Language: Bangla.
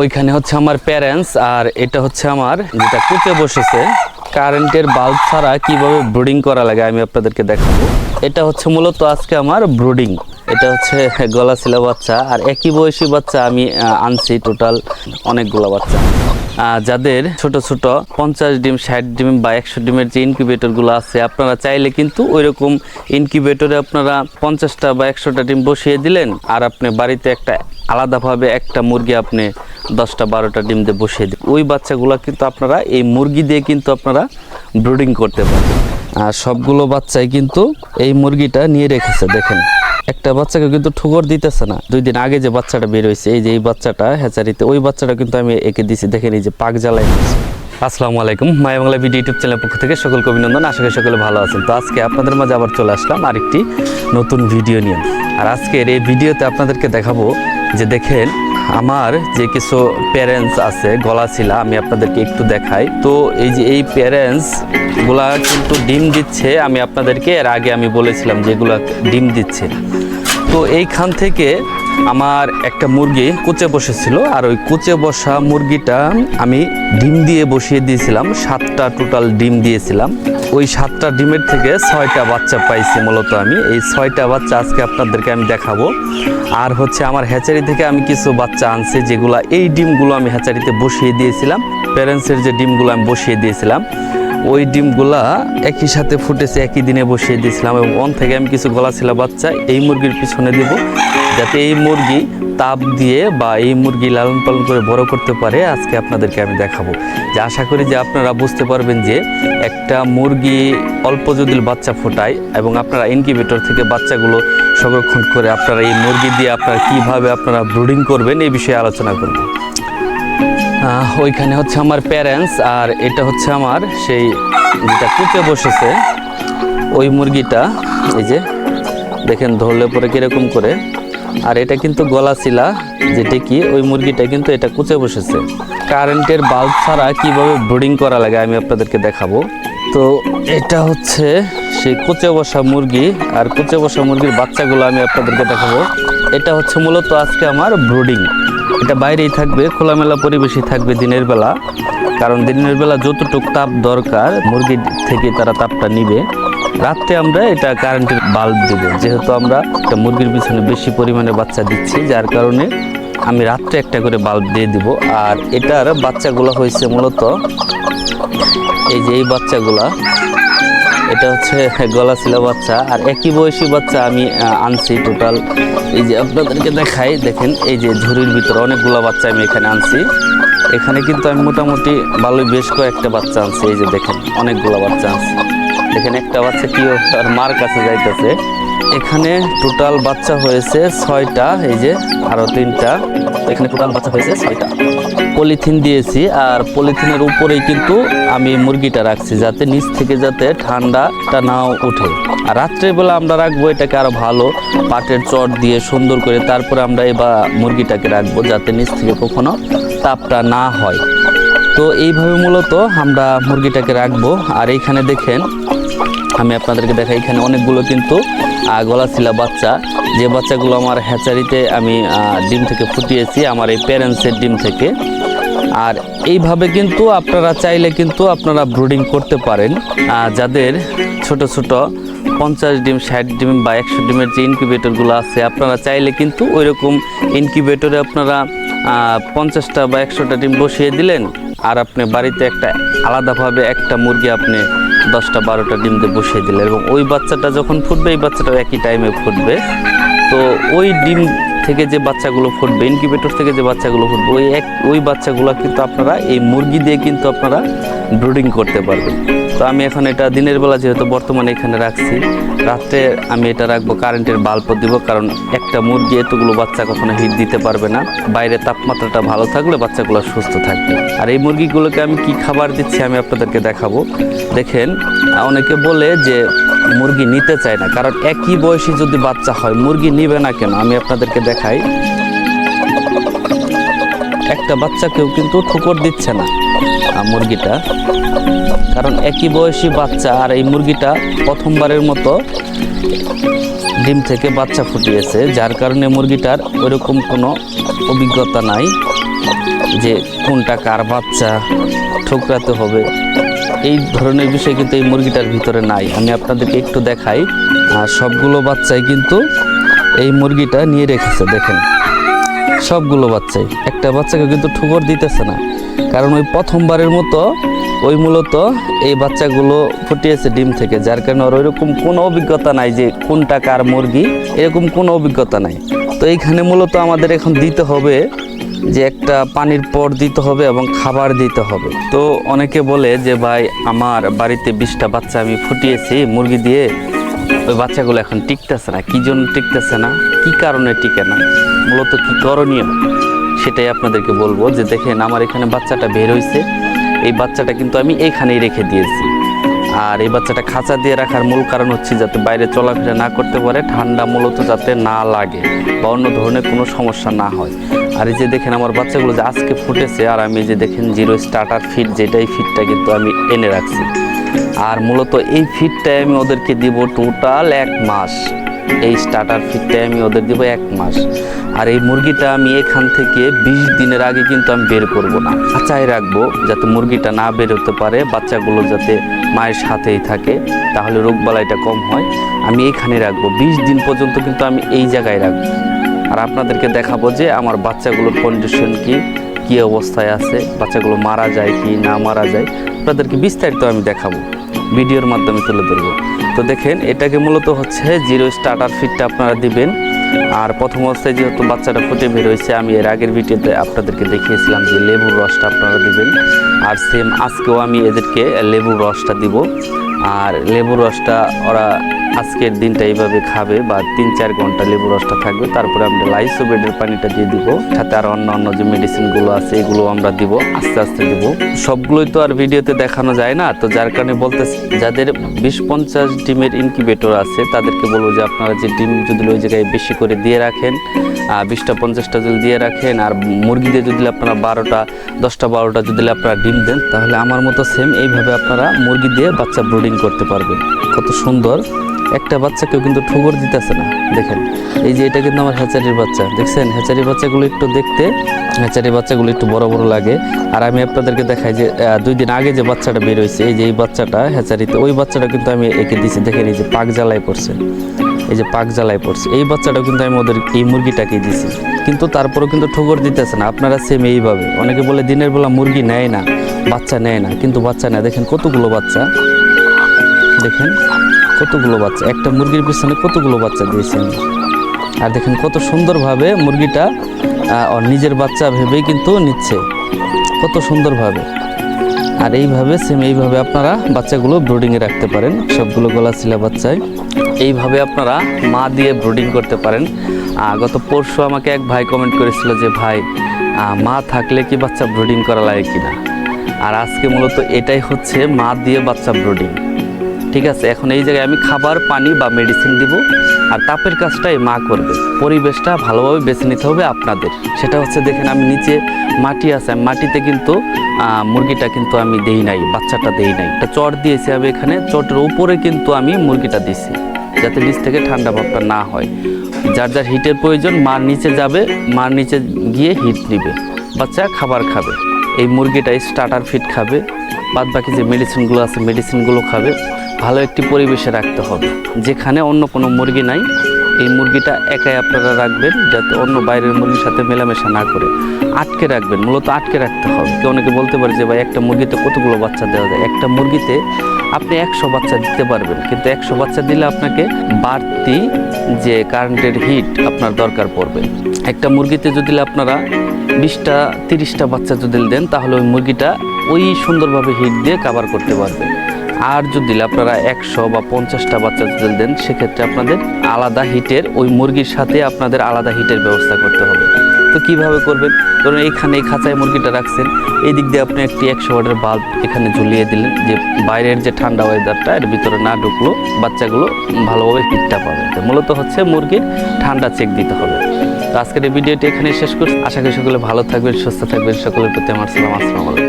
ওইখানে হচ্ছে আমার প্যারেন্টস আর এটা হচ্ছে আমার যেটা কুচে বসেছে। কারেন্টের বাল্ব ছাড়া কীভাবে ব্রুডিং করা লাগে আমি আপনাদেরকে দেখাবো। এটা হচ্ছে মূলত আজকে আমার ব্রুডিং এটা হচ্ছে গলা ছিল বাচ্চা আর একই বয়সী বাচ্চা আমি আনছি টোটাল অনেকগুলো বাচ্চা। যাদের ছোট ছোট পঞ্চাশ ডিম, ষাট ডিম বা একশো ডিমের যে ইনকিউবেটরগুলো আছে, আপনারা চাইলে কিন্তু ওই রকম ইনকিউবেটরে আপনারা পঞ্চাশটা বা একশোটা ডিম বসিয়ে দিলেন। আর আপনি বাড়িতে একটা আলাদাভাবে একটা মুরগি আপনি দশটা, বারোটা ডিম দিয়ে বসিয়ে দিন ওই বাচ্চাগুলো কিন্তু আপনারা এই মুরগি দিয়ে কিন্তু আপনারা ব্রুডিং করতে পারবেন। আর সবগুলো বাচ্চাই কিন্তু এই মুরগিটা নিয়ে রেখেছে, দেখেন। একটা বাচ্চাকে কিন্তু ঠুকর দিতেছে না। দুই দিন আগে যে বাচ্চাটা বের হয়েছে, এই যে এই বাচ্চাটা হ্যাচারিতে, ওই বাচ্চাটা কিন্তু আমি একে দিছি। দেখেন এই যে পাক জ্বালাই দিয়েছে। আসসালামু আলাইকুম মায়া বাংলা ভিডিও ইউটিউব চ্যানেলের পক্ষ থেকে সকলকে অভিনন্দন। আশা করি সকলে ভালো আছেন। তো আজকে আপনাদের মাঝে আবার চলে আসলাম আরেকটি নতুন ভিডিও নিয়ে। আর আজকের এই ভিডিওতে আপনাদেরকে দেখাবো যে দেখেন আমার যে কিছু প্যারেন্টস আছে, গলা ছিলা, আমি আপনাদেরকে একটু দেখাই। তো এই যে এই প্যারেন্টসগুলা কিন্তু ডিম দিচ্ছে, আমি আপনাদেরকে এর আগে আমি বলেছিলাম যেগুলা ডিম দিচ্ছে। তো এইখান থেকে আমার একটা মুরগি কুচে বসেছিল, আর ওই কুচে বসা মুরগিটা আমি ডিম দিয়ে বসিয়ে দিয়েছিলাম, সাতটা টোটাল ডিম দিয়েছিলাম। ওই সাতটা ডিমের থেকে ছয়টা বাচ্চা পাইছি মূলত আমি। এই ছয়টা বাচ্চা আজকে আপনাদেরকে আমি দেখাবো। আর হচ্ছে আমার হ্যাচারি থেকে আমি কিছু বাচ্চা আনছি, যেগুলা এই ডিমগুলো আমি হ্যাচারিতে বসিয়ে দিয়েছিলাম। প্যারেন্টসের যে ডিমগুলো আমি বসিয়ে দিয়েছিলাম, ওই ডিমগুলা একই সাথে ফুটেছে, একই দিনে বসিয়ে দিয়েছিলাম এবং অন থেকে আমি কিছু গলা ছিল বাচ্চা এই মুরগির পিছনে দেব। যাতে এই মুরগি তাপ দিয়ে বা এই মুরগি লালন পালন করে বড় করতে পারে আজকে আপনাদেরকে আমি দেখাবো। যে আশা করি যে আপনারা বুঝতে পারবেন যে একটা মুরগি অল্প যদি বাচ্চা ফোটায় এবং আপনারা ইনকিউবেটর থেকে বাচ্চাগুলো সংরক্ষণ করে আপনারা এই মুরগি দিয়ে আপনারা কীভাবে আপনারা ব্রুডিং করবেন এই বিষয়ে আলোচনা করবেন আহ, ওইখানে হচ্ছে আমার প্যারেন্টস আর এটা হচ্ছে আমার সেই যেটা কুচে বসেছে ওই মুরগিটা এই যে দেখেন ধরলে পরে কীরকম করে। আর এটা কিন্তু গলা ছিলা যেটা কি ওই মুরগিটা কিন্তু এটা কুচে বসেছে। কারেন্টের বাল্ব ছাড়া কীভাবে ব্রুডিং করা লাগে আমি আপনাদেরকে দেখাবো। তো এটা হচ্ছে সেই কুচে বসা মুরগি, আর কুচে বসা মুরগির বাচ্চাগুলো আমি আপনাদেরকে দেখাবো। এটা হচ্ছে মূলত আজকে আমার ব্রুডিং। এটা বাইরেই থাকবে, খোলামেলা পরিবেশই থাকবে দিনের বেলা। কারণ দিনের বেলা যতটুক তাপ দরকার মুরগি থেকে তারা তাপটা নিবে। রাত্রে আমরা এটা কারেন্টের বাল্ব দেবো। যেহেতু আমরা একটা মুরগির পিছনে বেশি পরিমাণে বাচ্চা দিচ্ছি, যার কারণে আমি রাত্রে একটা করে বাল্ব দিয়ে দিব। আর এটার বাচ্চাগুলো হয়েছে মূলত এই যে এই বাচ্চাগুলা, এটা হচ্ছে গলা ছিল বাচ্চা। আর একই বয়সী বাচ্চা আমি আনছি টোটাল এই যে আপনাদেরকে দেখাই, দেখেন, এই যে ঝুড়ির ভিতরে অনেকগুলো বাচ্চা আমি এখানে আনছি। এখানে কিন্তু আমি মোটামুটি ভালোই বেশ কয়েকটা বাচ্চা আনছি। এই যে দেখেন, অনেকগুলো বাচ্চা আনছি। দেখেন একটা বাচ্চা কি আর মার কাছে যাইতেছে। এখানে টোটাল বাচ্চা হয়েছে ছয়টা, এই যে আরও তিনটা। এখানে টোটাল বাচ্চা হয়েছে ছয়টা। পলিথিন দিয়েছি, আর পলিথিনের উপরেই কিন্তু আমি মুরগিটা রাখছি, যাতে নিচ থেকে যাতে ঠান্ডাটা নাও উঠে আর রাত্রেবেলা আমরা রাখব, এটাকে আরও ভালো পাটের চট দিয়ে সুন্দর করে তারপরে আমরা এবার মুরগিটাকে রাখব, যাতে নিচ থেকে কখনো তাপটা না হয়। তো এইভাবে মূলত আমরা মুরগিটাকে রাখব। আর এইখানে দেখেন আমি আপনাদেরকে দেখাই এখানে অনেকগুলো কিন্তু গলা ছিলা বাচ্চা। যে বাচ্চাগুলো আমার হ্যাচারিতে আমি ডিম থেকে ফুটিয়েছি, আমার এই প্যারেন্টসের ডিম থেকে। আর এইভাবে কিন্তু আপনারা চাইলে কিন্তু আপনারা ব্রুডিং করতে পারেন। যাদের ছোট ছোট পঞ্চাশ ডিম, ষাট ডিম বা একশো ডিমের যে ইনকিউবেটরগুলো আছে, আপনারা চাইলে কিন্তু ওই রকম ইনকিউবেটরে আপনারা পঞ্চাশটা বা একশোটা ডিম বসিয়ে দিলেন। আর আপনি বাড়িতে একটা আলাদাভাবে একটা মুরগি আপনি দশটা বারোটা ডিম দিয়ে বসিয়ে দিলে এবং ওই বাচ্চাটা যখন ফুটবে, এই বাচ্চাটাও একই টাইমে ফুটবে। তো ওই ডিম থেকে যে বাচ্চাগুলো ফুটবে ইনকিউবেটর থেকে যে বাচ্চাগুলো ফুটবে, ওই এক ওই বাচ্চাগুলো কিন্তু আপনারা এই মুরগি দিয়ে কিন্তু আপনারা ব্রুডিং করতে পারবেন। তো আমি এখন এটা দিনের বেলা যেহেতু বর্তমানে এখানে রাখছি, রাত্রে আমি এটা রাখব, কারেন্টের বাল্ব দিব, কারণ একটা মুরগি এতগুলো বাচ্চা কখনো হিট দিতে পারবে না। বাইরে তাপমাত্রাটা ভালো থাকলে বাচ্চাগুলো সুস্থ থাকবে। আর এই মুরগিগুলোকে আমি কি খাবার দিচ্ছি আমি আপনাদেরকে দেখাবো। দেখেন, অনেকে বলে যে মুরগি নিতে চায় না, কারণ একই বয়সী যদি বাচ্চা হয়, মুরগি নিবে না কেন? আমি আপনাদেরকে দেখাই। একটা বাচ্চাকেও কিন্তু ঠুকর দিচ্ছে না মুরগিটা। কারণ একই বয়সী বাচ্চা আর এই মুরগিটা প্রথমবারের মতো ডিম থেকে বাচ্চা ফুটিয়েছে, যার কারণে মুরগিটার ওইরকম কোনো অভিজ্ঞতা নাই যে কোনটা কার বাচ্চা, ঠোকরাতে হবে। এই ধরনের বিষয় কিন্তু এই মুরগিটার ভিতরে নাই। আমি আপনাদেরকে একটু দেখাই। আর সবগুলো বাচ্চাই কিন্তু এই মুরগিটা নিয়ে রেখেছে, দেখেন। সবগুলো বাচ্চাই একটা বাচ্চাকে কিন্তু ঠুকর দিতেছে না। কারণ ওই প্রথমবারের মতো ওই মূলত এই বাচ্চাগুলো ফুটিয়েছে ডিম থেকে, যার কারণে ওর ওইরকম কোনো অভিজ্ঞতা নাই যে কোনটা কার মুরগি, এরকম কোনো অভিজ্ঞতা নাই। তো এইখানে মূলত আমাদের এখন দিতে হবে যে একটা পানির পর দিতে হবে এবং খাবার দিতে হবে। তো অনেকে বলে যে, ভাই, আমার বাড়িতে বিশটা বাচ্চা আমি ফুটিয়েছি, মুরগি দিয়ে ওই বাচ্চাগুলো এখন টিকতেছে না, কি জন্য টিকতেছে না, কি কারণে টিকে না, মূলত কি করণীয়? সেটাই আপনাদেরকে বলব যে দেখেন, আমার এখানে বাচ্চাটা বের হয়েছে এই বাচ্চাটা কিন্তু আমি এখানেই রেখে দিয়েছি। আর এই বাচ্চাটা খাঁচা দিয়ে রাখার মূল কারণ হচ্ছে যাতে বাইরে চলাফেরা না করতে পারে, ঠান্ডা মূলত যাতে না লাগে বা অন্য ধরনের কোনো সমস্যা না হয়। আর এই যে দেখেন, আমার বাচ্চাগুলো যে আজকে ফুটেছে, আর আমি যে দেখেন, জিরো স্টার্টার ফিট যেটা এই ফিটটা কিন্তু আমি এনে রাখছি। আর মূলত এই ফিটটাই আমি ওদেরকে দিব টোটাল এক মাস। এই স্টার্টার ফিটটাই আমি ওদের দিব এক মাস। আর এই মুরগিটা আমি এখান থেকে বিশ দিনের আগে কিন্তু আমি বের করব না। খাঁচায় রাখব যাতে মুরগিটা না বের হতে পারে, বাচ্চাগুলো যাতে মায়ের সাথেই থাকে, তাহলে রোগবালাইটা কম হয়। আমি এইখানে রাখব। বিশ দিন পর্যন্ত কিন্তু আমি এই জায়গায় রাখব। আর আপনাদেরকে দেখাবো যে আমার বাচ্চাগুলোর কন্ডিশন কি। কি অবস্থায় আছে, বাচ্চাগুলো মারা যায় কি না মারা যায়, আপনাদেরকে বিস্তারিত আমি দেখাবো। ভিডিওর মাধ্যমে তুলে ধরবো। তো দেখেন, এটাকে মূলত হচ্ছে জিরো স্টার্টার ফিটটা আপনারা দিবেন। আর প্রথম অবস্থায় যেহেতু বাচ্চাটা ফুটে বের হয়েছে, আমি এর আগের ভিডিওতে আপনাদেরকে দেখিয়েছিলাম যে লেবুর রসটা আপনারা দিবেন। আর সেম আজকেও আমি এদেরকে লেবুর রসটা দিব। আর লেবুর রসটা ওরা আজকের দিনটা এইভাবে খাবে বা তিন চার ঘণ্টা লেবু রসটা থাকবে, তারপরে আমরা লাইসোবেডের পানিটা দিয়ে দিব, সাথে আর অন্য অন্য যে মেডিসিনগুলো আছে এগুলো আমরা দিব, আস্তে আস্তে দিব। সবগুলোই তো আর ভিডিওতে দেখানো যায় না, তো যার কারণে বলতে যাদের বিশ পঞ্চাশ ডিমের ইনকিউবেটর আছে, তাদেরকে বলব যে আপনারা যে ডিম যদি ওই জায়গায় বেশি করে দিয়ে রাখেন বিশটা পঞ্চাশটা যদি দিয়ে রাখেন, আর মুরগিদের যদি আপনারা বারোটা, দশটা, বারোটা যদি আপনারা ডিম দেন, তাহলে আমার মতো সেম এইভাবে আপনারা মুরগি দিয়ে বাচ্চা ব্রুডিং করতে পারবেন। কত সুন্দর। একটা বাচ্চাকেও কিন্তু ঠুকর দিতেছে না, দেখেন। এই যে এটা কিন্তু আমার হ্যাচারির বাচ্চা, দেখছেন? হ্যাচারির বাচ্চাগুলো একটু দেখতে, হ্যাচারির বাচ্চাগুলো একটু বড় বড় লাগে। আর আমি আপনাদেরকে দেখাই যে দুই দিন আগে যে বাচ্চাটা বের হয়েছে, এই যে এই বাচ্চাটা, হ্যাচারিতে, ওই বাচ্চাটা কিন্তু আমি এঁকে দিয়েছি দেখেন, এই যে পাক জ্বালায় পড়ছে। এই যে পাক জ্বালায় পড়ছে। এই বাচ্চাটা কিন্তু আমি ওদের এই মুরগিটাকে দিছি। কিন্তু তারপরেও কিন্তু ঠোকর দিতেছে না। আপনারা সেম এইভাবে। অনেকে বলে দিনের বেলা মুরগি নেয় না, বাচ্চা নেয় না, কিন্তু বাচ্চা নেয়। দেখেন কতগুলো বাচ্চা। দেখেন। কতগুলো বাচ্চা? একটা মুরগির পিছনে কতগুলো বাচ্চা দিয়েছেন? আর দেখেন কত সুন্দরভাবে মুরগিটা নিজের বাচ্চা ভেবেই কিন্তু নিচ্ছে। কত সুন্দরভাবে। আর এইভাবে সেম এইভাবে আপনারা বাচ্চাগুলো ব্রুডিংয়ে রাখতে পারেন, সবগুলো গলা শিলা বাচ্চায়। এইভাবে আপনারা মা দিয়ে ব্রুডিং করতে পারেন। গত পরশু আমাকে এক ভাই কমেন্ট করেছিল যে, ভাই মা থাকলে কি বাচ্চা ব্রুডিং করা লাগে কিনা? আর আজকে মূলত এটাই হচ্ছে মা দিয়ে বাচ্চা ব্রুডিং ঠিক আছে? এখন এই জায়গায় আমি খাবার, পানি বা মেডিসিন দিব আর তাপের কাজটাই মা করবে। পরিবেশটা ভালোভাবে বেছে নিতে হবে আপনাদের। সেটা হচ্ছে দেখেন আমি নিচে মাটি আছে মাটিতে কিন্তু মুরগিটা কিন্তু আমি দেই নাই, বাচ্চাটা দেই নাই। একটা চট দিয়েছি আমি এখানে, চটের উপরে কিন্তু আমি মুরগিটা দিছি, যাতে নিচ থেকে ঠান্ডা ভাবটা না হয়। যার যার হিটের প্রয়োজন মার নিচে যাবে মার নিচে গিয়ে হিট নিবে। বাচ্চা খাবার খাবে। এই মুরগিটা স্টার্টার ফিট খাবে। বাদ বাকি যে মেডিসিনগুলো আছে মেডিসিনগুলো খাবে। ভালো একটি পরিবেশে রাখতে হবে। যেখানে অন্য কোনো মুরগি নাই। এই মুরগিটা একাই আপনারা রাখবেন যাতে অন্য বাইরের মুরগির সাথে মেলামেশা না করে। আটকে রাখবেন, মূলত আটকে রাখতে হবে। কেউ অনেকে বলতে পারে যে ভাই, একটা মুরগিতে কতগুলো বাচ্চা দেওয়া যায়? একটা মুরগিতে আপনি একশো বাচ্চা দিতে পারবেন। কিন্তু একশো বাচ্চা দিলে আপনাকে বাড়তি যে কারেন্টের হিট আপনার দরকার পড়বে। একটা মুরগিতে যদি আপনারা বিশটা, তিরিশটা বাচ্চা যদি দেন, তাহলে ওই মুরগিটা ওই সুন্দরভাবে হিট দিয়ে কাভার করতে পারবে আর যদি আপনারা একশো বা পঞ্চাশটা বাচ্চা যদি দেন, সেক্ষেত্রে আপনাদের আলাদা হিটের, ওই মুরগির সাথে আপনাদের আলাদা হিটের ব্যবস্থা করতে হবে। তো কীভাবে করবেন? ধরুন এইখানে এই খাঁচায় মুরগিটা রাখছেন, এই দিক দিয়ে আপনি একটি একশো ওয়াটের বাল্ব এখানে ঝুলিয়ে দিলেন, যে বাইরের যে ঠান্ডা ওয়েদারটা এর ভিতরে না ঢুকলো, বাচ্চাগুলো ভালোভাবে হিটটা পাবে। মূলত হচ্ছে মুরগির ঠান্ডা চেক দিতে হবে। তো আজকের এই ভিডিওটি এখানে শেষ করছি। আশা করি সকলে ভালো থাকবেন, সুস্থ থাকবেন। সকলের প্রতি আমার সালাম, আসসালামু